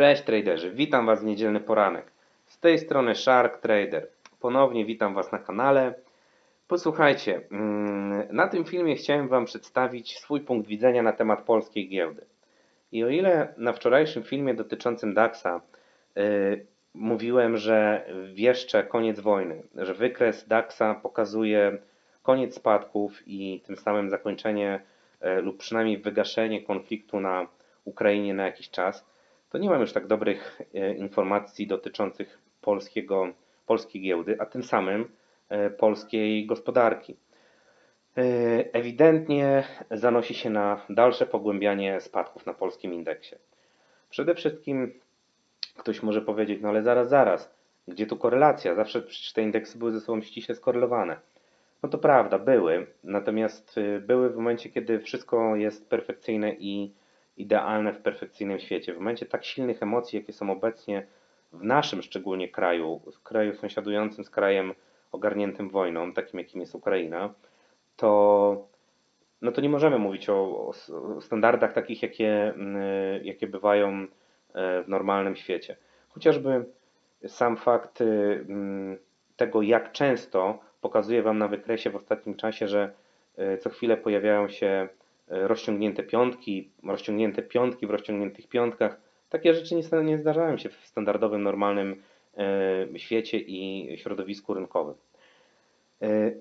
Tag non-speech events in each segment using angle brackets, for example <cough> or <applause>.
Cześć traderzy, witam Was w niedzielny poranek. Z tej strony Shark Trader. Ponownie witam Was na kanale. Posłuchajcie, mm, na tym filmie chciałem Wam przedstawić swój punkt widzenia na temat polskiej giełdy. I o ile na wczorajszym filmie dotyczącym DAX-a yy, mówiłem, że wieszczę koniec wojny, że wykres DAX-a pokazuje koniec spadków i tym samym zakończenie yy, lub przynajmniej wygaszenie konfliktu na Ukrainie na jakiś czas, to nie mam już tak dobrych e, informacji dotyczących polskiego, polskiej giełdy, a tym samym e, polskiej gospodarki. E, ewidentnie zanosi się na dalsze pogłębianie spadków na polskim indeksie. Przede wszystkim ktoś może powiedzieć, no ale zaraz, zaraz, gdzie tu korelacja? Zawsze przecież te indeksy były ze sobą ściśle skorelowane. No to prawda, były, natomiast były w momencie, kiedy wszystko jest perfekcyjne i idealne w perfekcyjnym świecie. W momencie tak silnych emocji, jakie są obecnie w naszym szczególnie kraju, w kraju sąsiadującym z krajem ogarniętym wojną, takim jakim jest Ukraina, to, no to nie możemy mówić o, o standardach takich, jakie, mm, jakie bywają e, w normalnym świecie. Chociażby sam fakt y, mm, tego, jak często pokazuję Wam na wykresie w ostatnim czasie, że e, co chwilę pojawiają się rozciągnięte piątki, rozciągnięte piątki w rozciągniętych piątkach. Takie rzeczy nie, nie zdarzają się w standardowym, normalnym e, świecie i środowisku rynkowym. E,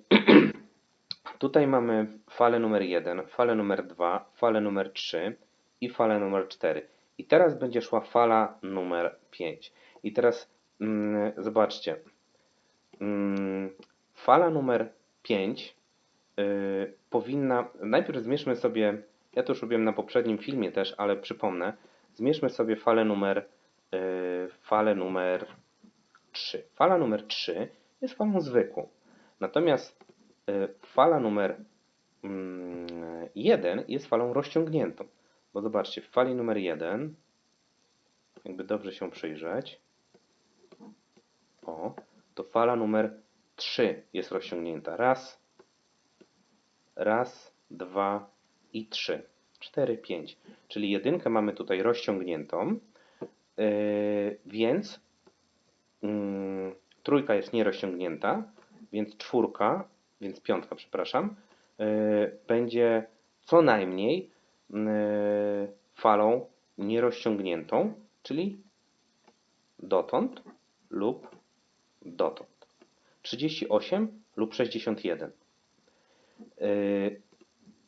<clears throat> tutaj mamy falę numer 1, falę numer 2, falę numer 3 i falę numer 4. I teraz będzie szła fala numer 5. I teraz mm, zobaczcie. Mm, fala numer 5 Y, powinna. Najpierw zmierzmy sobie, ja to już robiłem na poprzednim filmie też, ale przypomnę, zmierzmy sobie falę numer, y, falę numer 3. Fala numer 3 jest falą zwykłą. Natomiast y, fala numer 1 mm, jest falą rozciągniętą. Bo zobaczcie, w fali numer 1, jakby dobrze się przyjrzeć, o, to fala numer 3 jest rozciągnięta. Raz, Raz, dwa i trzy. Cztery, pięć. Czyli jedynkę mamy tutaj rozciągniętą, yy, więc yy, trójka jest nierozciągnięta, więc czwórka, więc piątka, przepraszam, yy, będzie co najmniej yy, falą nierozciągniętą, czyli dotąd lub dotąd. 38 lub 61. Y,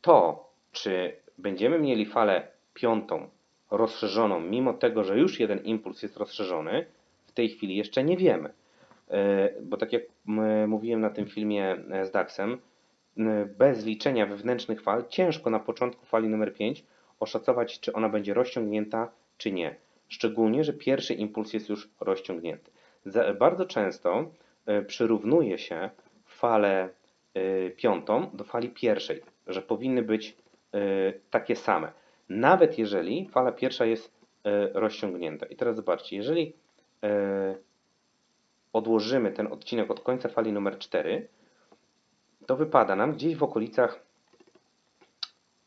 to, czy będziemy mieli falę piątą rozszerzoną, mimo tego, że już jeden impuls jest rozszerzony, w tej chwili jeszcze nie wiemy. Y, bo tak jak mówiłem na tym filmie e, z DAX-em, y, bez liczenia wewnętrznych fal ciężko na początku fali numer 5 oszacować, czy ona będzie rozciągnięta, czy nie. Szczególnie, że pierwszy impuls jest już rozciągnięty. Bardzo często e, przyrównuje się falę piątą do fali pierwszej, że powinny być y, takie same. Nawet jeżeli fala pierwsza jest y, rozciągnięta. I teraz zobaczcie, jeżeli odłożymy ten odcinek od końca fali numer 4, to wypada nam gdzieś w okolicach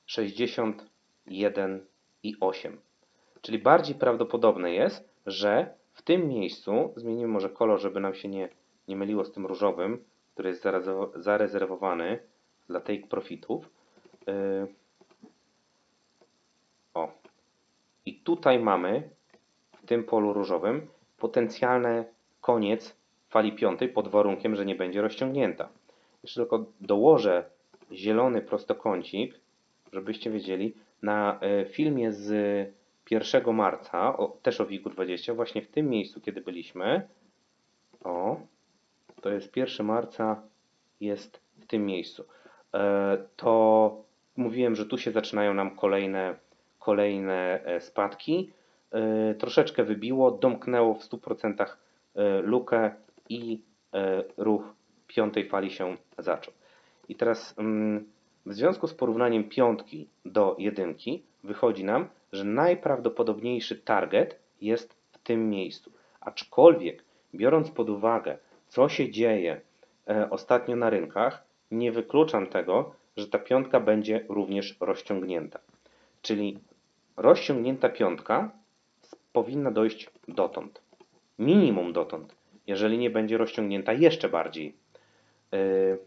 61 i 8. Czyli bardziej prawdopodobne jest, że w tym miejscu, zmienimy może kolor, żeby nam się nie, nie myliło z tym różowym, który jest zarezerwowany dla take profitów. Y, o. I tutaj mamy w tym polu różowym potencjalny koniec fali piątej pod warunkiem, że nie będzie rozciągnięta. Jeszcze tylko dołożę zielony prostokącik, żebyście wiedzieli. Na y, filmie z 1 marca, o, też o WIG-20, właśnie w tym miejscu, kiedy byliśmy, o, to jest 1 marca, jest w tym miejscu. E, to mówiłem, że tu się zaczynają nam kolejne, kolejne e, spadki. E, troszeczkę wybiło, domknęło w 100% lukę i ruch piątej fali się zaczął. I teraz mm, w związku z porównaniem piątki do jedynki wychodzi nam, że najprawdopodobniejszy target jest w tym miejscu. Aczkolwiek biorąc pod uwagę co się dzieje e, ostatnio na rynkach, nie wykluczam tego, że ta piątka będzie również rozciągnięta. Czyli rozciągnięta piątka powinna dojść dotąd. Minimum dotąd, jeżeli nie będzie rozciągnięta jeszcze bardziej. Yy,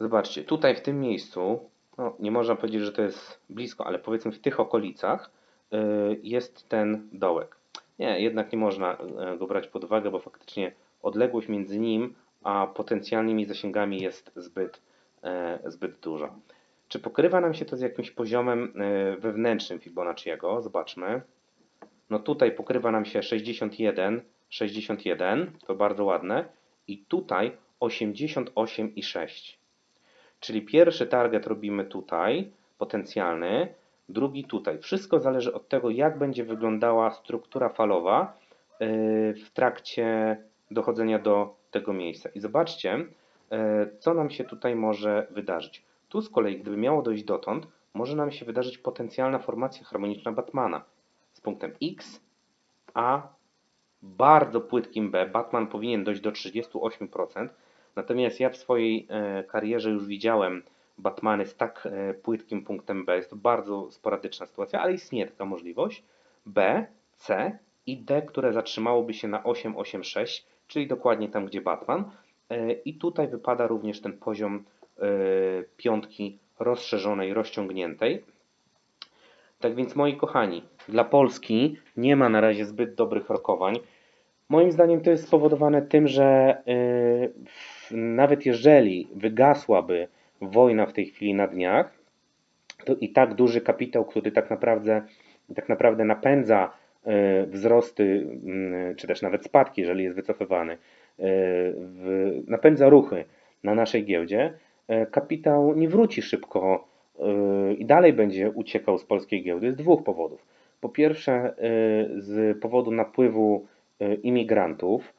Zobaczcie, tutaj w tym miejscu, no nie można powiedzieć, że to jest blisko, ale powiedzmy w tych okolicach yy, jest ten dołek. Nie, jednak nie można yy, go brać pod uwagę, bo faktycznie odległość między nim a potencjalnymi zasięgami jest zbyt, yy, zbyt duża. Czy pokrywa nam się to z jakimś poziomem yy, wewnętrznym Fibonacciego? Zobaczmy. No tutaj pokrywa nam się 61, 61, to bardzo ładne. I tutaj 88,6. Czyli pierwszy target robimy tutaj, potencjalny, drugi tutaj. Wszystko zależy od tego, jak będzie wyglądała struktura falowa yy, w trakcie dochodzenia do tego miejsca. I zobaczcie, yy, co nam się tutaj może wydarzyć. Tu z kolei, gdyby miało dojść dotąd, może nam się wydarzyć potencjalna formacja harmoniczna Batmana z punktem X, A, bardzo płytkim B. Batman powinien dojść do 38%. Natomiast ja w swojej e, karierze już widziałem Batmany z tak e, płytkim punktem B. Jest to bardzo sporadyczna sytuacja, ale istnieje taka możliwość. B, C i D, które zatrzymałoby się na 8,86, czyli dokładnie tam, gdzie Batman. E, I tutaj wypada również ten poziom piątki rozszerzonej, rozciągniętej. Tak więc, moi kochani, dla Polski nie ma na razie zbyt dobrych rokowań. Moim zdaniem to jest spowodowane tym, że nawet jeżeli wygasłaby wojna w tej chwili na dniach, to i tak duży kapitał, który tak naprawdę, tak naprawdę napędza yy, wzrosty, yy, czy też nawet spadki, jeżeli jest wycofywany, w, napędza ruchy na naszej giełdzie, yy, kapitał nie wróci szybko i dalej będzie uciekał z polskiej giełdy z dwóch powodów. Po pierwsze, z powodu napływu imigrantów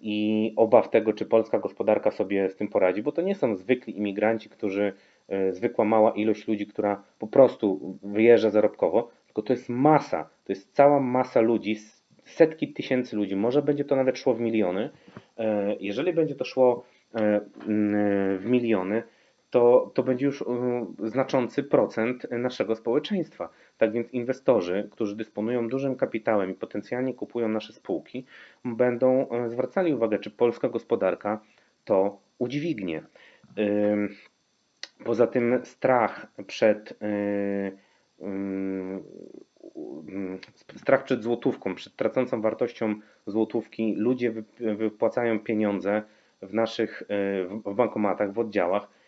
i obaw tego, czy polska gospodarka sobie z tym poradzi, bo to nie są zwykli imigranci, którzy, y, zwykła mała ilość ludzi, która po prostu wyjeżdża zarobkowo, tylko to jest masa, to jest cała masa ludzi, setki tysięcy ludzi, może będzie to nawet szło w miliony. Jeżeli będzie to szło w miliony, to, to będzie już znaczący procent naszego społeczeństwa. Tak więc inwestorzy, którzy dysponują dużym kapitałem i potencjalnie kupują nasze spółki, będą e, zwracali uwagę, czy polska gospodarka to udźwignie. Poza tym strach przed e, strach przed złotówką, przed tracącą wartością złotówki, ludzie wypłacają pieniądze w naszych e, w bankomatach, w oddziałach.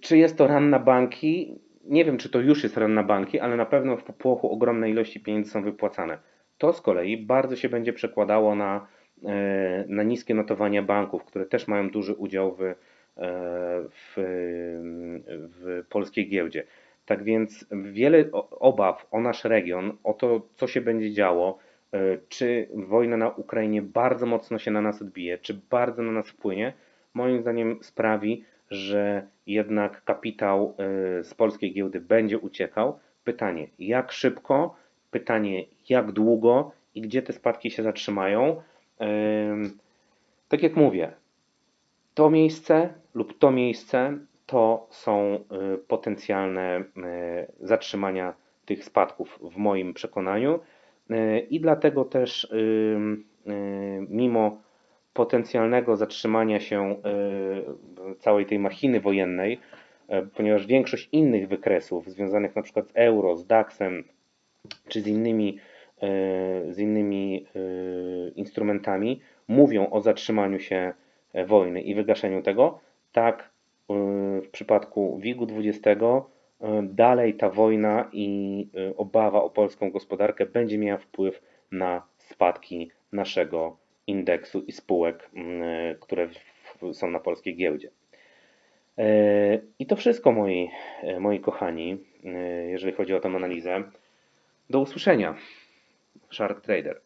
Czy jest to ran na banki? nie wiem, czy to już jest ran na banki, ale na pewno w popłochu ogromne ilości pieniędzy są wypłacane. To z kolei bardzo się będzie przekładało na, e, na niskie notowania banków, które też mają duży udział w, e, w, w polskiej giełdzie. Tak więc wiele obaw o nasz region, o to, co się będzie działo, czy wojna na Ukrainie bardzo mocno się na nas odbije, czy bardzo na nas wpłynie, moim zdaniem sprawi, że jednak kapitał y, z polskiej giełdy będzie uciekał. Pytanie, jak szybko? Pytanie, jak długo i gdzie te spadki się zatrzymają? Tak jak mówię, to miejsce lub to miejsce to są y, potencjalne y, zatrzymania tych spadków w moim przekonaniu i dlatego też mimo potencjalnego zatrzymania się e, całej tej machiny wojennej, e, ponieważ większość innych wykresów związanych na przykład z euro, z DAX-em czy z innymi, e, z innymi instrumentami mówią o zatrzymaniu się wojny i wygaszeniu tego, tak w przypadku WIG-u 20 dalej ta wojna i obawa o polską gospodarkę będzie miała wpływ na spadki naszego indeksu i spółek, mm, które są na polskiej giełdzie. E, I to wszystko, moi, e, moi kochani, e, jeżeli chodzi o tę analizę. Do usłyszenia. Shark Trader.